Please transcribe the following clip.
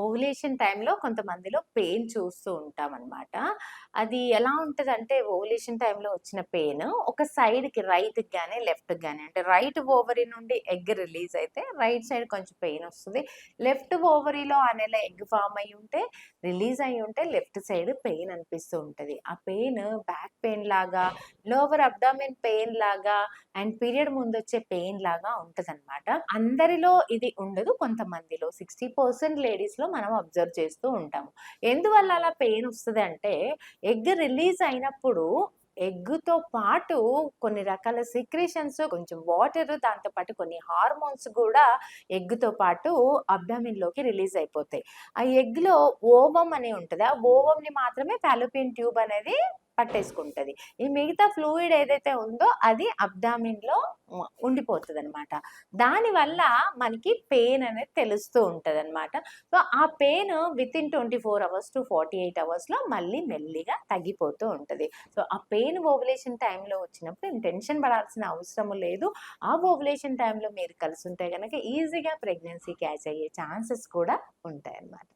Ovulation టైంలో కొంతమందిలో pain చూస్తూ ఉంటాం అనమాట అది ఎలా ఉంటదంటే ఓవులేషన్ టైంలో వచ్చిన పెయిన్ ఒక సైడ్‌కి రైట్‌కి కానీ లెఫ్ట్‌కి కానీ అంటే రైట్ ఓవరీ నుండి ఎగ్ రిలీజ్ అయితే రైట్ సైడ్ కొంచెం పెయిన్ వస్తుంది. లెఫ్ట్ ఓవరీలో ఆ నెల ఎగ్ ఫామ్ అయ్యి ఉంటే రిలీజ్ అయి ఉంటే లెఫ్ట్ సైడ్ పెయిన్ అనిపిస్తూ ఉంటుంది. ఆ పెయిన్ బ్యాక్ పెయిన్ లాగా, లోవర్ అబ్డామిన్ పెయిన్ లాగా అండ్ పీరియడ్ ముందు వచ్చే పెయిన్ లాగా ఉంటదనమాట. అందరిలో ఇది ఉండదు. కొంతమందిలో 60% లేడీస్‌లో మనం అబ్జర్వ్ చేస్తూ ఉంటాము. ఎందువల్ల అలా పెయిన్ వస్తుంది అంటే ఎగ్ రిలీజ్ అయినప్పుడు ఎగ్గుతో పాటు కొన్ని రకాల సెక్రీషన్స్, కొంచెం వాటర్ దాంతో పాటు కొన్ని హార్మోన్స్ కూడా ఎగ్తో పాటు అబ్డామిన్‌లోకి రిలీజ్ అయిపోతాయి. ఆ ఎగ్‌లో ఓవమ్ అనే ఉంటుంది ఆ ఓవమ్‌ని మాత్రమే ఫాలోపియన్ ట్యూబ్ అనేది పట్టేసుకుంటుంది ఈ మిగతా ఫ్లూయిడ్ ఏదైతే ఉందో అది అబ్డామిన్‌లో ఉండిపోతుంది అనమాట దానివల్ల మనకి పెయిన్ అనేది తెలుస్తూ ఉంటుంది అనమాట సో, ఆ pain within twenty four hours to 48 అవర్స్‌లో మళ్ళీ మెల్లిగా తగ్గిపోతూ ఉంటుంది సో, ఆ పెయిన్ ఓవులేషన్ టైంలో వచ్చినప్పుడు టెన్షన్ పడాల్సిన అవసరం లేదు. ఆ ఓవులేషన్ టైంలో మీరు కలిసి ఉంటే కనుక ఈజీగా ప్రెగ్నెన్సీ క్యాచ్ అయ్యే ఛాన్సెస్ కూడా ఉంటాయన్నమాట.